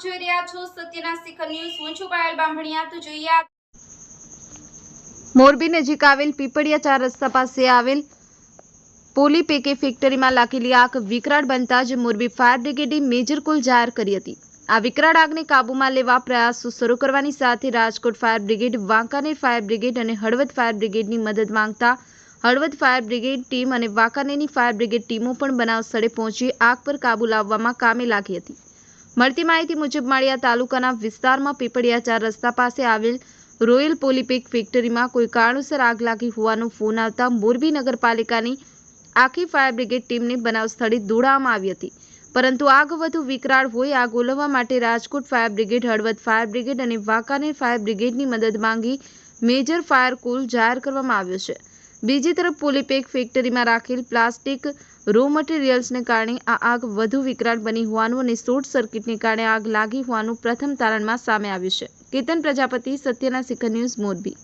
સત્યના શિખર ન્યૂઝ. હું છું પાયલ બાંભણિયા તો જોઈએ મોરબી નજીક આવેલ પીપળિયા ચાર રસ્તા પાસે આવેલ પોલી પેકે ફેક્ટરીમાં લાગેલી આગ વિકરાળ બનતા જ મોરબી ફાયર બ્રિગેડે મેજર કુલ જાહેર કરી હતી. આ વિકરાળ આગને કાબૂમાં લેવા પ્રયાસો શરૂ કરવાની સાથે Rajkot fire brigade, Wankaner fire brigade અને હળવદ ફાયર બ્રિગેડની મદદ માંગતા હળવદ ફાયર બ્રિગેડ ટીમ અને વાંકાનેરની ફાયર બ્રિગેડ ટીમો પણ બનાવ સ્થળે પહોંચી આગ પર કાબૂ લાવવામાં કામે લાગી હતી. મળતી માહિતી મુજબ માળિયા તાલુકાના વિસ્તારમાં પીપળિયા ચાર રસ્તા પાસે આવેલ રોયલ પોલિપિક ફેક્ટરીમાં કોઈ કારણોસર આગ લાગી હોવાનો ફોન આવતા મોરબી નગરપાલિકાની આખી ફાયર બ્રિગેડ ટીમને બનાવ સ્થળે દોડાવવામાં આવી હતી. પરંતુ આગ વધુ વિકરાળ હોય આગ ઓલવવા માટે Rajkot fire brigade, Halvad fire brigade અને વાંકાનેર ફાયર બ્રિગેડની મદદ માંગી મેજર ફાયર કુલ જાહેર કરવામાં આવ્યો છે. બીજી તરફ પોલીપેક ફેક્ટરીમાં રાખેલ પ્લાસ્ટિક રો મટીરિયલ્સને કારણે આ આગ વધુ વિકરાળ બની હોવાનું અને શોર્ટ સર્કિટને કારણે આગ લાગી હોવાનું પ્રથમ તારણમાં સામે આવ્યું છે. કેતન પ્રજાપતિ સત્યના શિખર ન્યૂઝ મોરબી.